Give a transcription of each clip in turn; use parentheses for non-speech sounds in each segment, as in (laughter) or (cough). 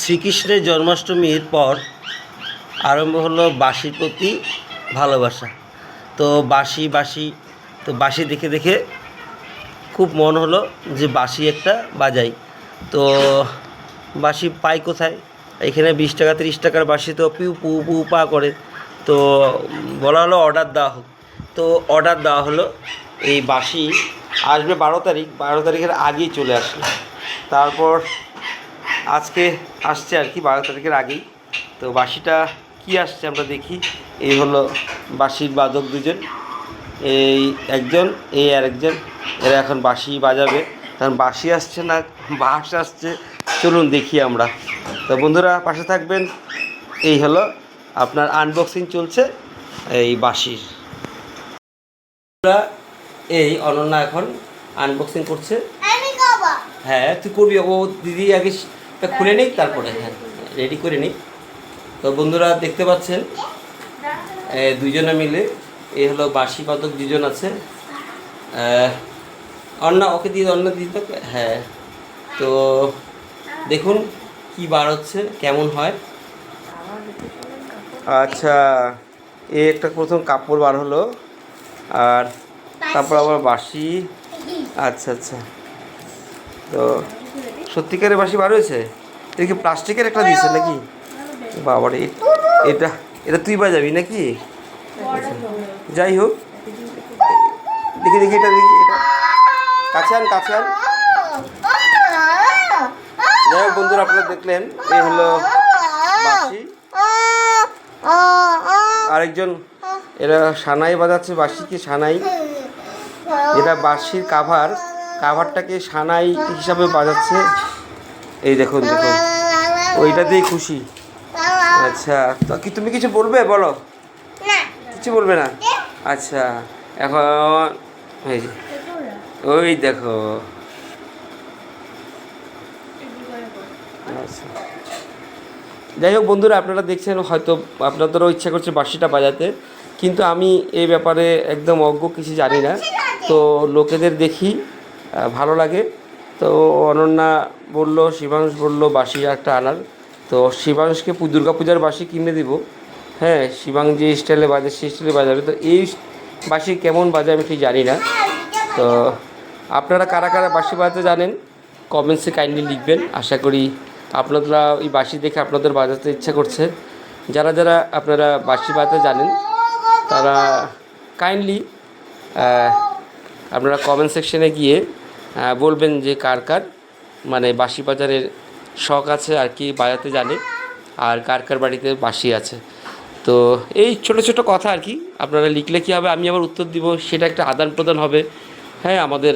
শ্রীকৃষ্ণের জন্মাষ্টমীর পর আরম্ভ হলো বাঁশির প্রতি ভালোবাসা। তো বাঁশি বাঁশি, তো বাঁশি দেখে দেখে খুব মন হলো যে বাঁশি একটা বাজাই। তো বাঁশি পাই কোথায়? এখানে বিশ টাকা, তিরিশ টাকার বাঁশি তো পিউ, পু পু, পা করে। তো বলা হলো অর্ডার দেওয়া হোক। তো অর্ডার দেওয়া হলো এই বাঁশি আসবে বারো তারিখ, বারো তারিখের আগেই চলে আসলো তারপর আজকে আসছে আর কি বারো তারিখের আগেই। তো বাঁশিটা কি আসছে আমরা দেখি। এই হলো বাঁশির বাদক দুজন। এই একজন এই আর একজন। এরা এখন বাঁশি বাজাবে। কারণ বাঁশি আসছে না বাঁশ আসছে। চলুন দেখি আমরা। তো বন্ধুরা পাশে থাকবেন। এই হলো আপনার আনবক্সিং চলছে এই বাঁশির। এই অনন্যা এখন আনবক্সিং করছে। হ্যাঁ তুই করবি। ও দিদি আগে তা খুলে নিক তারপরে হ্যাঁ রেডি করে নিক তো বন্ধুরা দেখতে পাচ্ছেন এ, দুইজনে মিলে এই হলো বাঁশি পাতক দুজন আছে। অন্য ওকে দিয়ে অন্য দিতে হ্যাঁ। তো দেখুন কি বার হচ্ছে কেমন হয়? আচ্ছা এই একটা প্রথম কাপড় বার হলো আর তারপর আবার বাঁশি। আচ্ছা আচ্ছা। তো সত্যিকারের বাঁশি বার হয়েছে? এটা কি প্লাস্টিকের একটা দিয়েছে নাকি? বাবারে এটা এটা তুই বাজাবি নাকি। যাই হোক। দেখি দেখি, এটা দেখি, এটা। কাছে আন কাছে আন। যাই হোক, বন্ধুরা, আপনারা দেখলেন এই হলো বাঁশি। আরেকজন, এরা সানাই বাজাচ্ছে বাঁশি কি সানাই? এটা বাঁশির কাভার কাভারটাকে সানাই হিসাবে বাজাচ্ছে। এই দেখুন দেখুন। ওইটাতেই খুশি। আচ্ছা তো কি তুমি কিছু বলবে? বলো। কিছু বলবে না? আচ্ছা এখন এই ওই দেখো। আচ্ছা। যাই হোক বন্ধুরা আপনারা দেখছেন হয়তো আপনাদেরও ইচ্ছা করছে বাঁশিটা বাজাতে। কিন্তু আমি এই ব্যাপারে একদম অজ্ঞ কিছু জানি না। তো লোকেদের দেখি। ভালো লাগে। তো অনন্যা বলল, শিবাংশ বলল, বাঁশি একটা আনার। তো শিবাংশকে পু- দুর্গাপূজার বাসি কিনে দিব। হ্যাঁ শিবাং যে স্টাইলে বাজে, সেই স্টাইলে বাজাবে। তো এই বাসি কেমন বাজে আমি ঠিক জানি না। তো আপনারা কারা কারা বাঁশি বাজাতে জানেন? কমেন্টসে কাইন্ডলি লিখবেন। আশা করি আপনারা এই বাসি দেখে আপনাদের বাজাতে ইচ্ছা করছে। যারা যারা আপনারা বাঁশি বাজাতে জানেন, তারা কাইন্ডলি আপনারা কমেন্ট সেকশনে গিয়ে বলবেন যে কার কার? মানে বাঁশি বাজারের শখ আছে আর কি বাজাতে জানে, আর কার কার বাড়িতে বাঁশি আছে। তো এই ছোট ছোট কথা আর কি, আপনারা লিখলে কী হবে? আমি আবার উত্তর দিব, সেটা একটা আদান প্রদান হবে। হ্যাঁ আমাদের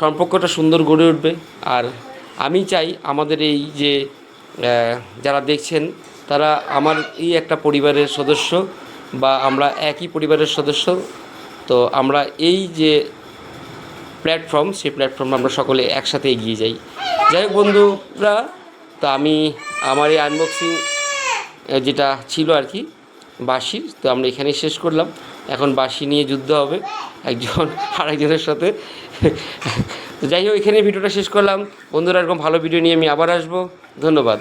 সম্পর্কটা সুন্দর গড়ে উঠবে। আর আমি চাই আমাদের এই যে যারা দেখছেন, তারা আমার এই একটা পরিবারের সদস্য বা আমরা একই পরিবারের সদস্য। তো আমরা এই যে প্ল্যাটফর্ম, সেই প্ল্যাটফর্মে আমরা সকলে একসাথে এগিয়ে যাই। যাই হোক বন্ধুরা, তো আমি আমার এই আনবক্সিং যেটা ছিল আর কি, বাঁশির, তো আমরা এখানেই শেষ করলাম। এখন বাঁশি নিয়ে যুদ্ধ হবে একজন (laughs) আরেকজনের সাথে। তো যাই হোক এখানে ভিডিওটা শেষ করলাম। বন্ধুরা, এরকম ভালো ভিডিও নিয়ে আমি আবার আসব। ধন্যবাদ।